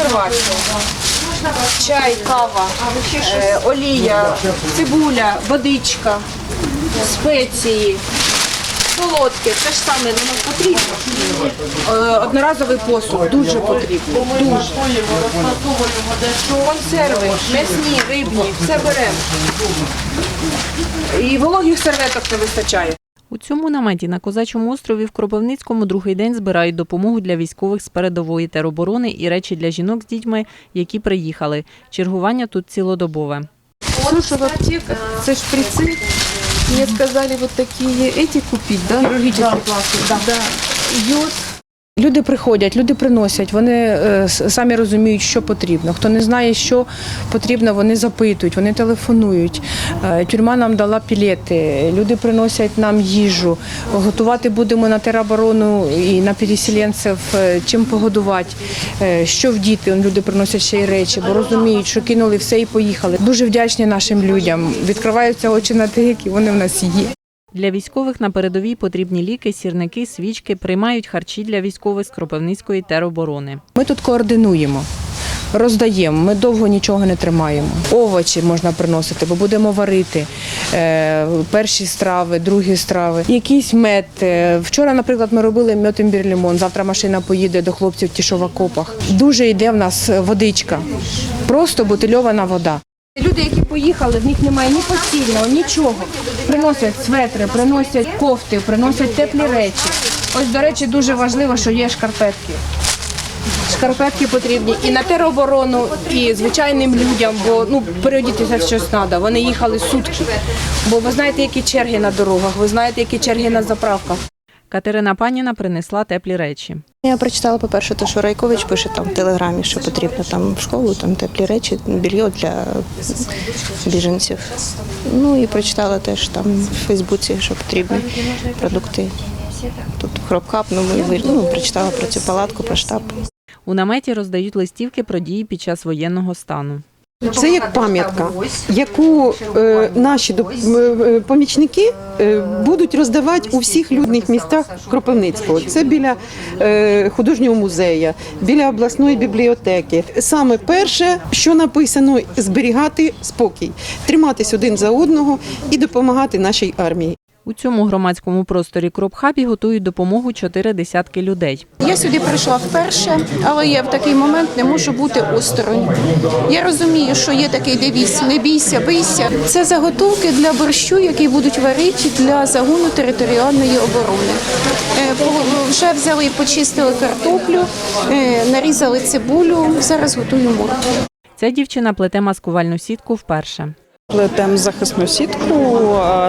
консервація. Чай, кава, е, олія, цибуля, водичка, спеції, солодке. Це ж саме воно потрібно. Е, Одноразовий посуд дуже потрібно. Консерви, м'ясні, рибні, все беремо. І вологих серветок не вистачає. У цьому наметі на Козачому острові в Кропивницькому другий день збирають допомогу для військових з передової тероборони і речі для жінок з дітьми, які приїхали. Чергування тут цілодобове. Слушай, аптека, це шприци. Мені сказали вот такі эти купити, да? Хірургічні пластик. Да. Да. Йод. Люди приходять, люди приносять, вони е, самі розуміють, що потрібно. Хто не знає, що потрібно, вони запитують, вони телефонують. Е, Тюрма нам дала пілети, люди приносять нам їжу. Готувати будемо на тероборону і на переселенців, е, чим погодувати, що вдіти. Люди приносять ще й речі, бо розуміють, що кинули все і поїхали. Дуже вдячні нашим людям. Відкриваються очі на те, які вони в нас є. Для військових на передовій потрібні ліки, сірники, свічки, приймають харчі для військових з Кропивницької тероборони. Ми тут координуємо. Роздаємо, ми довго нічого не тримаємо. Овочі можна приносити, бо будемо варити е, перші страви, другі страви. Якийсь мед. Е, Вчора, наприклад, ми робили мед імбір лимон. Завтра машина поїде до хлопців ті, що в окопах. Дуже йде в нас водичка, просто бутильована вода. Люди, які поїхали, в них немає ні постільного, нічого. Приносять светри, приносять кофти, приносять теплі речі. Ось, до речі, дуже важливо, що є шкарпетки. Шкарпетки потрібні і на тероборону, і звичайним людям, бо ну переодітися щось треба. Вони їхали сутки. Бо ви знаєте, які черги на дорогах, ви знаєте, які черги на заправках. Катерина Паніна принесла теплі речі. Я прочитала, по-перше, те, що Райкович пише там в телеграмі, що потрібно там в школу, там теплі речі, більйо для біженців. Ну і прочитала теж там в Фейсбуці, що потрібні продукти. Тут хропкап, ну ми ну, прочитала про цю палатку, про штаб. У наметі роздають листівки про дії під час воєнного стану. Це як пам'ятка, яку е, наші е, помічники е, будуть роздавати у всіх людних містах Кропивницького. Це біля е, художнього музею, біля обласної бібліотеки. Саме перше, що написано, зберігати спокій, триматись один за одного і допомагати нашій армії. У цьому громадському просторі Кропхабі готують допомогу чотири десятки людей. Я сюди прийшла вперше, але я в такий момент не можу бути осторонь. Я розумію, що є такий девіз не бійся, бийся. Це заготовки для борщу, які будуть варити для загону територіальної оборони. Е, Вже взяли і почистили картоплю, е, нарізали цибулю. Зараз готую моркву. Ця дівчина плете маскувальну сітку вперше. Плетемо захисну сітку.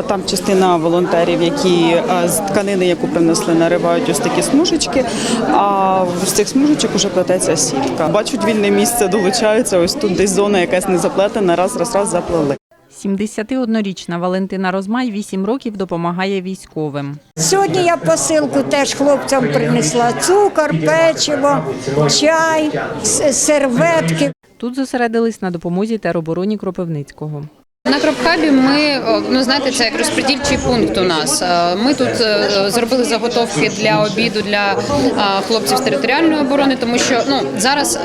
Там частина волонтерів, які з тканини, яку принесли, наривають ось такі смужечки. А з цих смужечок вже плететься сітка. Бачать вільне місце, долучаються. Ось тут десь зона якась не заплетена, раз, раз, раз заплели. 71-річна Валентина Розмай 8 років допомагає військовим. Сьогодні я посилку теж хлопцям принесла цукор, печиво, чай, серветки. Тут зосередились на допомозі теробороні Кропивницького. Кропхабі ми ну знаєте, це як розподільчий пункт у нас. Е, Ми тут е, зробили заготовки для обіду для е, хлопців з територіальної оборони, тому що ну зараз, е,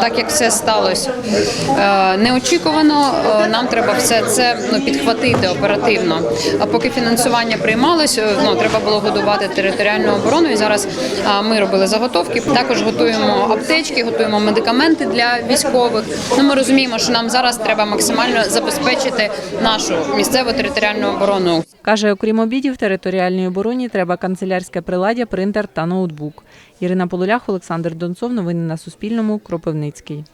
так як все сталося е, неочікувано, е, нам треба все це ну підхватити оперативно. А поки фінансування приймалось, е, ну треба було годувати територіальну оборону. І зараз е, ми робили заготовки. Також готуємо аптечки, готуємо медикаменти для військових. Ну ми розуміємо, що нам зараз треба максимально забезпечити нашу місцеву територіальну оборону. Каже, окрім обідів, територіальній обороні треба канцелярське приладдя, принтер та ноутбук. Ірина Полулях, Олександр Донцов. Новини на Суспільному. Кропивницький.